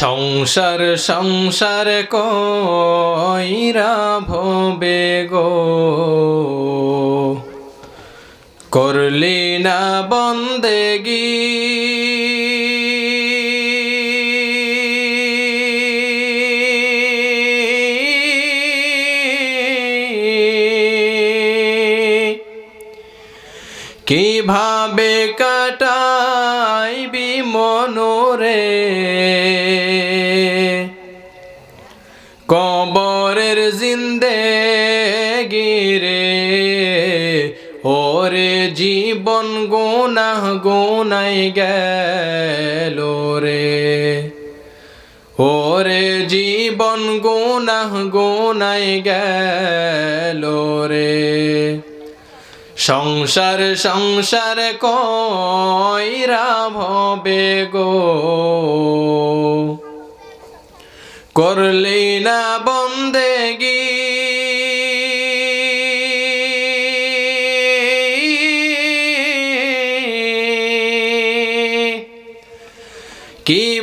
সংসার সংসার কইরা ভবে গো। করলি না বন্দেগি। কীভাবে কাটাইবি মনোরে? কবরের জিন্দে গিরে ওরে জীবন গোনাহ গোনাই গেল রে। ওরে জীবন গোনাহ গোনাই গেল রে। সংসার সংসার কইরা ভবে গো।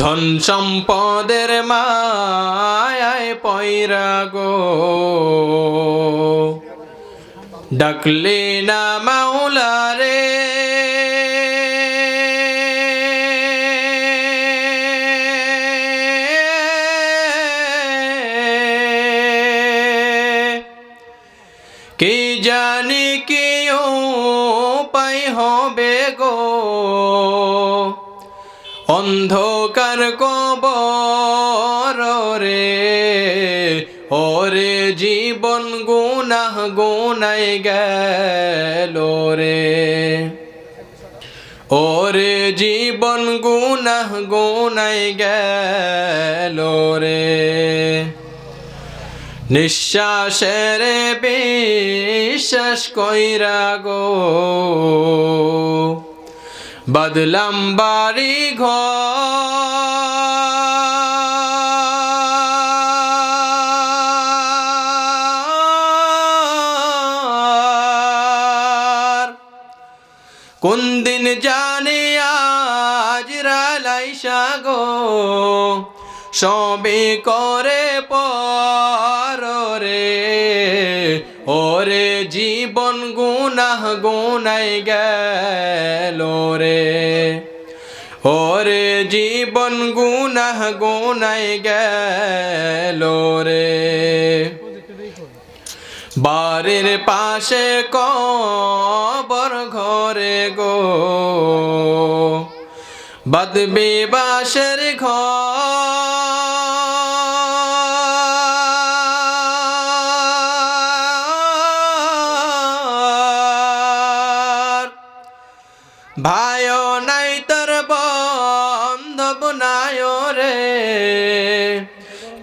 ধন সম্পদের মায়ায় পয়রা গো। ডাকলে না মাওলা রে। কি জানি কি পাই হবে গো? অন্ধকার কবর রে, ওরে জীবন গুনাহ গুনাই গেল রে। ওরে জীবন গুনাহ গুনাই গেল রে। নিঃশ্বাসের বিশ্বাস কইরা গো বদলাম বাড়ি ঘর কোন দিন জানে আজ রালাইসা গো সবে করে পর ওরে জীবন গুনাহ গুনাই গেল রে ওরে জীবন গুনাহ গুনাই গেল রে বাড়ির পাশে কবর ঘরে গো বদবি বাসের ঘর ভাই নাই তোর বন্ধব নাই রে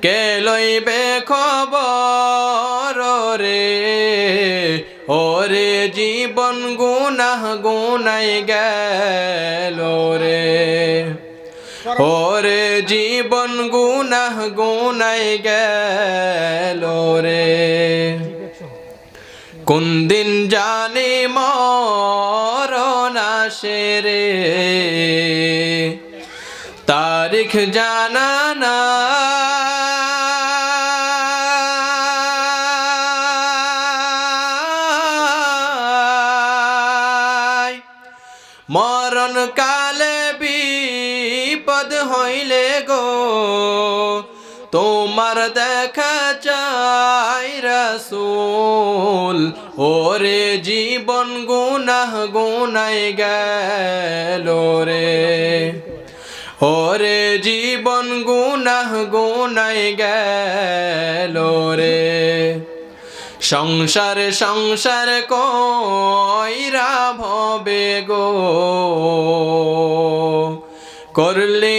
কে লইবে খবর রে? ওরে জীবন গুনাহ গুনাই গেল রে। ওরে জীবন গুনাহ গুনাই গেল রে। কোন দিন জানি মরণ আসে রে। তারিখ জানা না। মরণ কালে বিপদ দেখা চাই রসুল। ওরে জীবন গুনাহ গুনাই গেল রে। ওরে জীবন গুনাহ গুনাই গেল রে। সংসার সংসার কইরা ভবে গো। করলি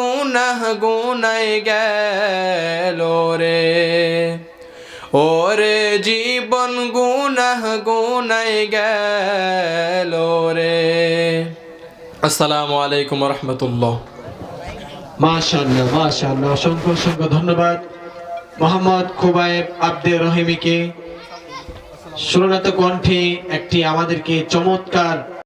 গুনাহ গুনাই গেল রে ওরে জীবন গুনাহ গুনাই গেল রে আসসালামু আলাইকুম রহমতুল্লাহ মাশাআল্লাহ মাশাআল্লাহ অসংখ্য অসংখ্য ধন্যবাদ মোহাম্মদ খুবাইব আব্দে রহিমিকে সুরনাত কণ্ঠে একটি আমাদেরকে চমৎকার